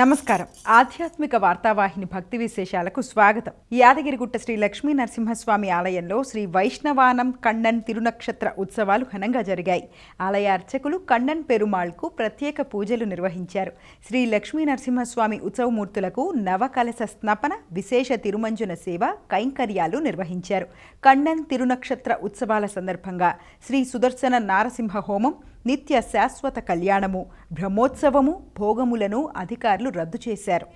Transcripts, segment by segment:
నమస్కారం. ఆధ్యాత్మిక వార్తావాహిని భక్తి విశేషాలకు స్వాగతం. యాదగిరిగుట్ట శ్రీ లక్ష్మీ నరసింహస్వామి ఆలయంలో శ్రీ వైష్ణవానం కండన్ తిరునక్షత్ర ఉత్సవాలు ఘనంగా జరిగాయి. ఆలయ అర్చకులు కండన్ పెరుమాళ్కు ప్రత్యేక పూజలు నిర్వహించారు. శ్రీ లక్ష్మీ నరసింహస్వామి ఉత్సవమూర్తులకు నవకలశ స్నపన విశేష తిరుమంజున సేవ కైంకర్యాలు నిర్వహించారు. కండన్ తిరునక్షత్ర ఉత్సవాల సందర్భంగా శ్రీ సుదర్శన నారసింహ హోమం నిత్య శాశ్వత కళ్యాణము బ్రహ్మోత్సవము భోగములను అధికారులు రద్దు చేశారు.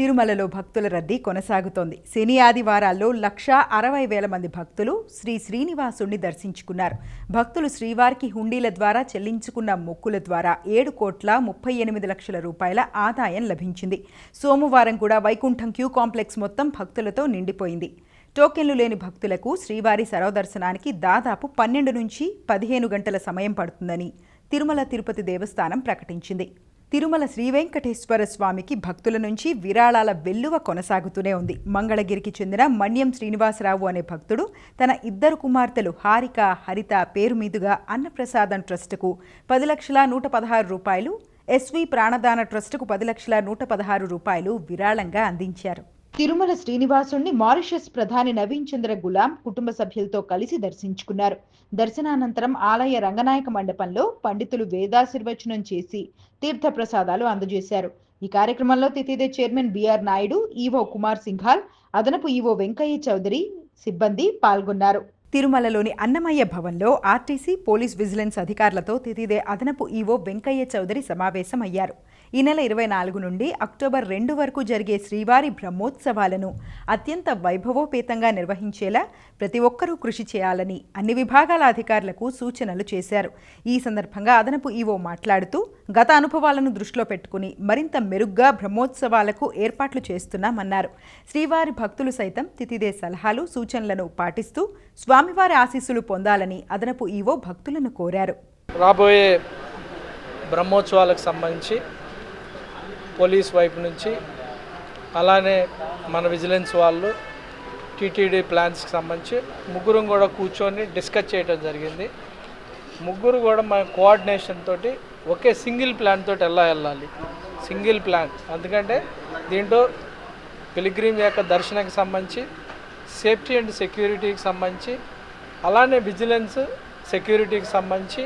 తిరుమలలో భక్తుల రద్దీ కొనసాగుతోంది. శని ఆదివారాల్లో లక్షా అరవై వేల మంది భక్తులు శ్రీ శ్రీనివాసుణ్ణి దర్శించుకున్నారు. భక్తులు శ్రీవారికి హుండీల ద్వారా చెల్లించుకున్న మొక్కుల ద్వారా ఏడు కోట్ల ముప్పై ఎనిమిది లక్షల రూపాయల ఆదాయం లభించింది. సోమవారం కూడా వైకుంఠం క్యూ కాంప్లెక్స్ మొత్తం భక్తులతో నిండిపోయింది. టోకెన్లు లేని భక్తులకు శ్రీవారి సర్వదర్శనానికి దాదాపు పన్నెండు నుంచి పదిహేను గంటల సమయం పడుతుందని తిరుమల తిరుపతి దేవస్థానం ప్రకటించింది. తిరుమల శ్రీ వెంకటేశ్వర స్వామికి భక్తుల నుంచి విరాళాల వెల్లువ కొనసాగుతూనే ఉంది. మంగళగిరికి చెందిన మన్యం శ్రీనివాసరావు అనే భక్తుడు తన ఇద్దరు కుమార్తెలు హారిక హరిత పేరు మీదుగా అన్నప్రసాదం ట్రస్టుకు పది లక్షల నూట పదహారు రూపాయలు ఎస్వి ప్రాణదాన ట్రస్టుకు పది లక్షల నూట పదహారు రూపాయలు విరాళంగా అందించారు. తిరుమల శ్రీనివాసుణ్ణి మారిషస్ ప్రధాని నవీన్ చంద్ర గులాం కుటుంబ సభ్యులతో కలిసి దర్శించుకున్నారు. దర్శనానంతరం ఆలయ రంగనాయక మండపంలో పండితులు వేదాశీర్వచనం చేసి తీర్థ ప్రసాదాలు అందజేశారు. ఈ కార్యక్రమంలో తితిదే chairman BR Naidu EO Kumar Singhal అదనపు ఈవో వెంకయ్య చౌదరి సిబ్బంది పాల్గొన్నారు. తిరుమలలోని అన్నమయ్య భవన్లో ఆర్టీసీ పోలీస్ విజిలెన్స్ అధికారులతో తితిదే అదనపు ఈవో వెంకయ్య చౌదరి సమావేశమయ్యారు. ఈ నెల ఇరవై నాలుగు నుండి అక్టోబర్ రెండు వరకు జరిగే శ్రీవారి బ్రహ్మోత్సవాలను అత్యంత వైభవోపేతంగా నిర్వహించేలా ప్రతి ఒక్కరూ కృషి చేయాలని అన్ని విభాగాల అధికారులకు సూచనలు చేశారు. ఈ సందర్భంగా అదనపు ఈవో మాట్లాడుతూ గత అనుభవాలను దృష్టిలో పెట్టుకుని మరింత మెరుగ్గా బ్రహ్మోత్సవాలకు ఏర్పాట్లు చేస్తున్నామన్నారు. శ్రీవారి భక్తులు సైతం తితిదే సలహాలు సూచనలను పాటిస్తూ స్వామివారి ఆశీస్సులు పొందాలని అదనపు ఈవో భక్తులను కోరారు. రాబోయే బ్రహ్మోత్సవాలకు సంబంధించి పోలీస్ వైపు నుంచి అలానే మన విజిలెన్స్ వాళ్ళు టీటీడీ ప్లాన్స్కి సంబంధించి ముగ్గురం కూడా కూర్చొని డిస్కస్ చేయడం జరిగింది. ముగ్గురు కూడా మన కోఆర్డినేషన్ తోటి ఒకే సింగిల్ ప్లాన్ తోటి ఎలా వెళ్ళాలి? Single plan. ఎందుకంటే దీంట్లో పిలిగ్రీమ్ యొక్క దర్శనకు సంబంధించి సేఫ్టీ అండ్ సెక్యూరిటీకి సంబంధించి అలానే విజిలెన్స్ సెక్యూరిటీకి సంబంధించి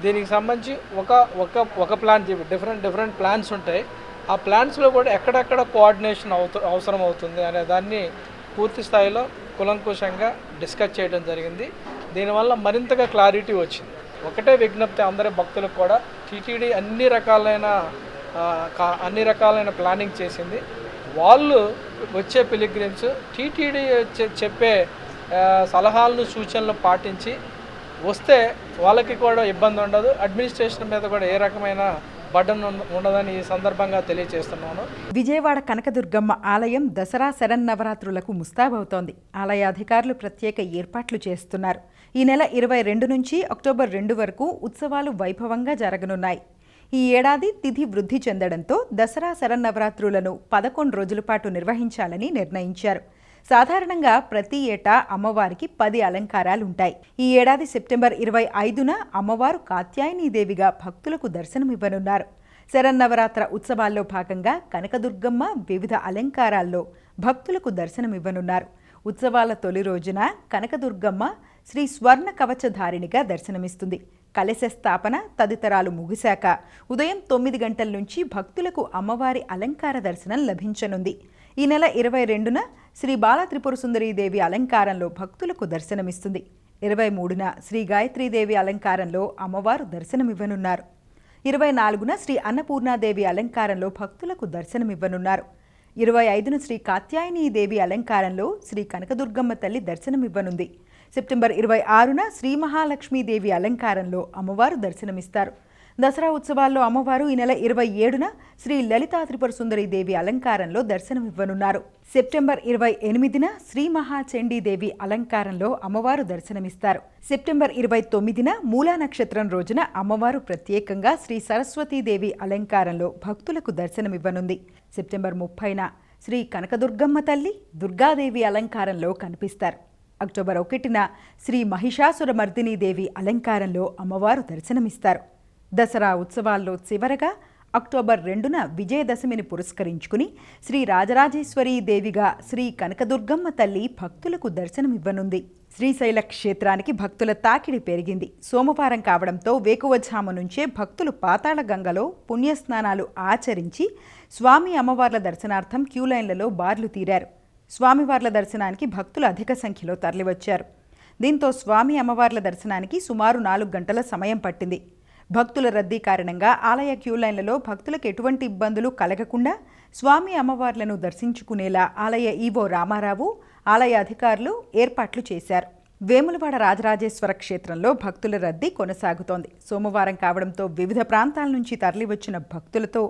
దీనికి సంబంధించి ఒక ఒక ఒక ప్లాన్ డిఫరెంట్ డిఫరెంట్ ప్లాన్స్ ఉంటాయి. ఆ ప్లాన్స్లో కూడా ఎక్కడెక్కడ కోఆర్డినేషన్ అవుతు అవసరం అవుతుంది అనే దాన్ని పూర్తి స్థాయిలో కులంకుశంగా డిస్కస్ చేయడం జరిగింది. దీనివల్ల మరింతగా క్లారిటీ వచ్చింది. ఒకటే విజ్ఞప్తి అందరి భక్తులకు కూడా టీటీడీ అన్ని రకాలైన కా- అన్ని రకాలైన ప్లానింగ్ చేసింది. వాళ్ళు వచ్చే పిలిగ్రిమ్స్ టీటీడీ చెప్పే సలహాలను సూచనలు పాటించి వస్తే వాళ్ళకి కూడా ఇబ్బంది ఉండదు. అడ్మినిస్ట్రేషన్ మీద కూడా ఏ రకమైన బర్డన్ ఉండదని ఈ సందర్భంగా తెలియజేస్తున్నాను విజయవాడ కనకదుర్గమ్మ ఆలయం దసరా శరన్నవరాత్రులకు ముస్తాబవుతోంది. ఆలయ అధికారులు ప్రత్యేక ఏర్పాట్లు చేస్తున్నారు. ఈ నెల ఇరవై రెండు నుంచి అక్టోబర్ రెండు వరకు ఉత్సవాలు వైభవంగా జరగనున్నాయి. ఈ ఏడాది తిథి వృద్ధి చెందడంతో దసరా శరన్నవరాత్రులను పదకొండు రోజుల పాటు నిర్వహించాలని నిర్ణయించారు. సాధారణంగా ప్రతి ఏటా అమ్మవారికి పది అలంకారాలు ఉంటాయి ఈ ఏడాది సెప్టెంబర్ ఇరవై ఐదున అమ్మవారు కాత్యాయనీదేవిగా భక్తులకు దర్శనమివ్వనున్నారు. శరన్నవరాత్ర ఉత్సవాల్లో భాగంగా కనకదుర్గమ్మ వివిధ అలంకారాల్లో భక్తులకు దర్శనమివ్వనున్నారు. ఉత్సవాల తొలి రోజున కనకదుర్గమ్మ శ్రీ స్వర్ణ కవచధారిణిగా దర్శనమిస్తుంది. కలశ స్థాపన తదితరాలు ముగిశాక ఉదయం తొమ్మిది గంటల నుంచి భక్తులకు అమ్మవారి అలంకార దర్శనం లభించనుంది. ఈ నెల ఇరవై రెండున శ్రీ బాల త్రిపుర దేవి అలంకారంలో భక్తులకు దర్శనమిస్తుంది. ఇరవై మూడున శ్రీ గాయత్రీదేవి అలంకారంలో అమ్మవారు దర్శనమివ్వనున్నారు. ఇరవై నాలుగున శ్రీ అన్నపూర్ణాదేవి అలంకారంలో భక్తులకు దర్శనమివ్వనున్నారు. ఇరవై ఐదున శ్రీ కాత్యాయనీదేవి అలంకారంలో శ్రీ కనకదుర్గమ్మ తల్లి దర్శనమివ్వనుంది. సెప్టెంబర్ ఇరవై ఆరున శ్రీ మహాలక్ష్మీదేవి అలంకారంలో అమ్మవారు దర్శనమిస్తారు. దసరా ఉత్సవాల్లో అమ్మవారు ఈ నెల ఇరవై ఏడున శ్రీ లలితా త్రిపుర సుందరి దేవి అలంకారంలో దర్శనమివ్వనున్నారు సెప్టెంబర్ ఇరవై ఎనిమిదిన శ్రీ మహాచండీదేవి అలంకారంలో అమ్మవారు దర్శనమిస్తారు. సెప్టెంబర్ ఇరవై తొమ్మిదిన మూలా నక్షత్రం రోజున అమ్మవారు ప్రత్యేకంగా శ్రీ సరస్వతీదేవి అలంకారంలో భక్తులకు దర్శనమివ్వనుంది. సెప్టెంబర్ ముప్పైన శ్రీ కనకదుర్గమ్మ తల్లి దుర్గాదేవి అలంకారంలో కనిపిస్తారు. అక్టోబర్ ఒకటిన శ్రీ మహిషాసుర దేవి అలంకారంలో అమ్మవారు దర్శనమిస్తారు. దసరా ఉత్సవాల్లో చివరగా అక్టోబర్ రెండున విజయదశమిని పురస్కరించుకుని శ్రీ రాజరాజేశ్వరీ దేవిగా శ్రీ కనకదుర్గమ్మ తల్లి భక్తులకు దర్శనమివ్వనుంది. శ్రీశైల క్షేత్రానికి భక్తుల తాకిడి పెరిగింది. సోమవారం కావడంతో వేకువజాము నుంచే భక్తులు పాతాళ గంగలో పుణ్యస్నానాలు ఆచరించి స్వామి అమ్మవార్ల దర్శనార్థం క్యూలైన్లలో బార్లు తీరారు. స్వామివార్ల దర్శనానికి భక్తులు అధిక సంఖ్యలో తరలివచ్చారు. దీంతో స్వామి అమ్మవార్ల దర్శనానికి సుమారు నాలుగు గంటల సమయం పట్టింది. భక్తుల రద్దీ కారణంగా ఆలయ క్యూలైన్లలో భక్తులకు ఎటువంటి ఇబ్బందులు కలగకుండా స్వామి అమ్మవార్లను దర్శించుకునేలా ఆలయ ఈవో రామారావు ఆలయ అధికారులు ఏర్పాట్లు చేశారు. వేములవాడ రాజరాజేశ్వర క్షేత్రంలో భక్తుల రద్దీ కొనసాగుతోంది. సోమవారం కావడంతో వివిధ ప్రాంతాల నుంచి తరలివచ్చిన భక్తులతో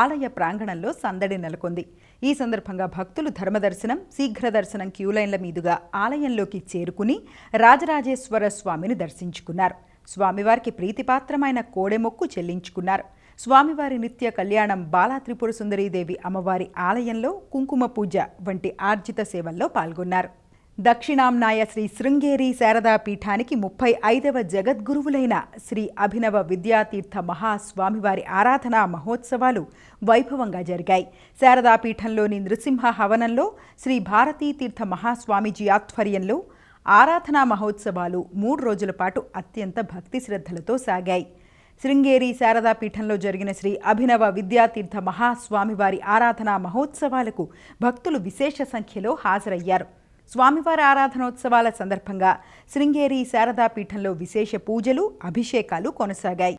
ఆలయ ప్రాంగణంలో సందడి నెలకొంది. ఈ సందర్భంగా భక్తులు ధర్మదర్శనం శీఘ్ర దర్శనం క్యూలైన్ల మీదుగా ఆలయంలోకి చేరుకుని రాజరాజేశ్వర స్వామిని దర్శించుకున్నారు. స్వామివారికి ప్రీతిపాత్రమైన కోడెమొక్కు చెల్లించుకున్నారు. స్వామివారి నిత్య కళ్యాణం బాలా త్రిపుర సుందరీదేవి అమ్మవారి ఆలయంలో కుంకుమ పూజ వంటి ఆర్జిత సేవల్లో పాల్గొన్నారు. దక్షిణాంనాయ శ్రీ శృంగేరి శారదా పీఠానికి ముప్పై ఐదవ జగద్గురువులైన శ్రీ అభినవ విద్యాతీర్థ మహాస్వామివారి ఆరాధనా మహోత్సవాలు వైభవంగా జరిగాయి. శారదా పీఠంలోని నృసింహ హవనంలో శ్రీ భారతీ తీర్థ మహాస్వామీజీ ఆధ్వర్యంలో ఆరాధనా మహోత్సవాలు మూడు రోజుల పాటు అత్యంత భక్తి శ్రద్ధలతో సాగాయి. శృంగేరి శారదా పీఠంలో జరిగిన శ్రీ అభినవ విద్యాతీర్థ మహాస్వామివారి ఆరాధనా మహోత్సవాలకు భక్తులు విశేష సంఖ్యలో హాజరయ్యారు. స్వామివారి ఆరాధనోత్సవాల సందర్భంగా శృంగేరి శారదా పీఠంలో విశేష పూజలు అభిషేకాలు కొనసాగాయి.